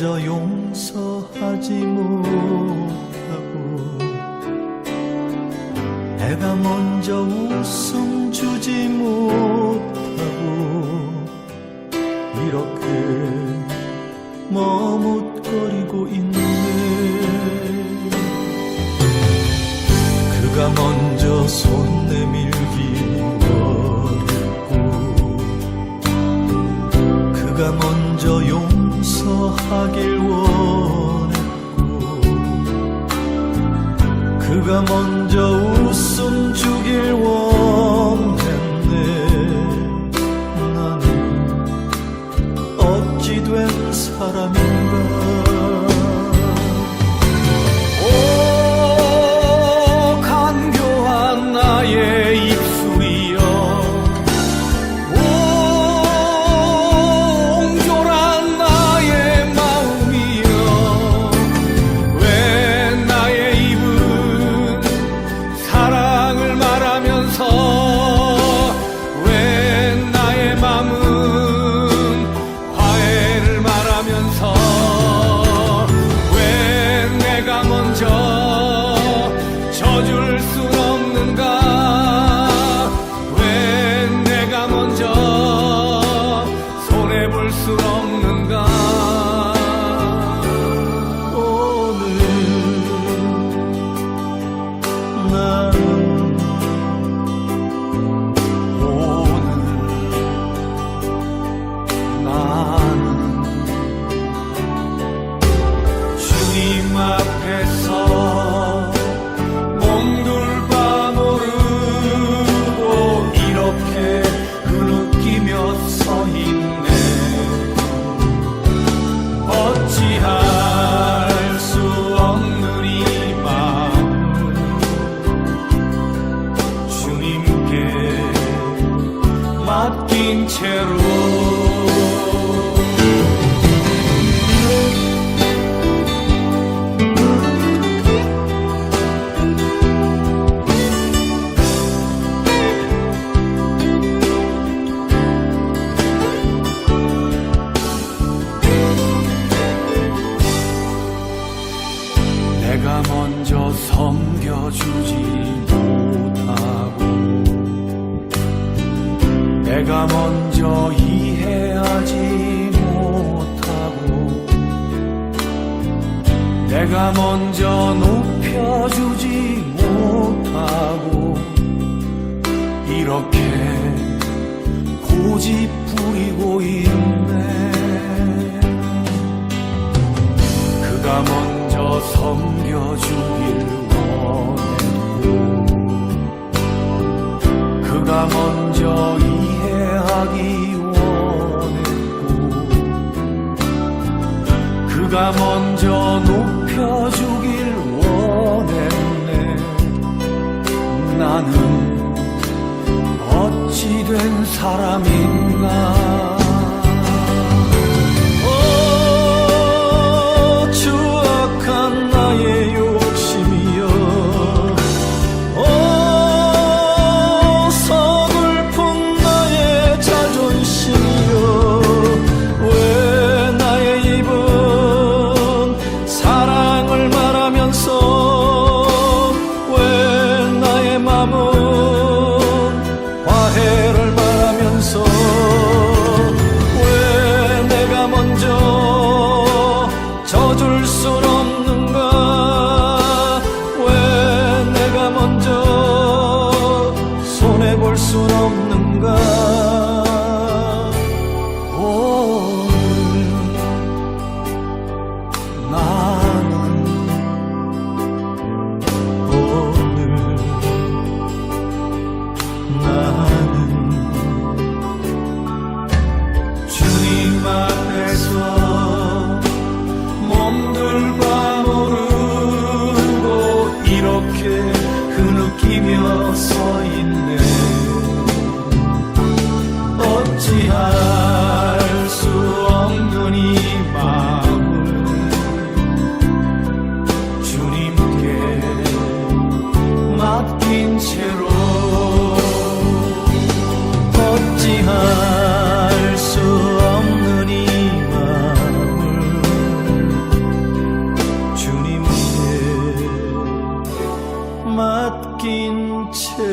저 용서하지 못하고 내가 먼저 웃음 주지 못하고 이렇게 머뭇거리고 있는 먼저 용서하길 원했고 그가 먼저 웃음 주길 원 Love. 맡긴 채로. 내가 먼저 섬겨주지. 이해하지 못하고 내가 먼저 높여주지 못하고 이렇게 고집 부리고 있네. 그가 먼저 섬겨주길 누가 먼저 높여주길 원했네. 나는 어찌 된 사람인가? 歌。matkinche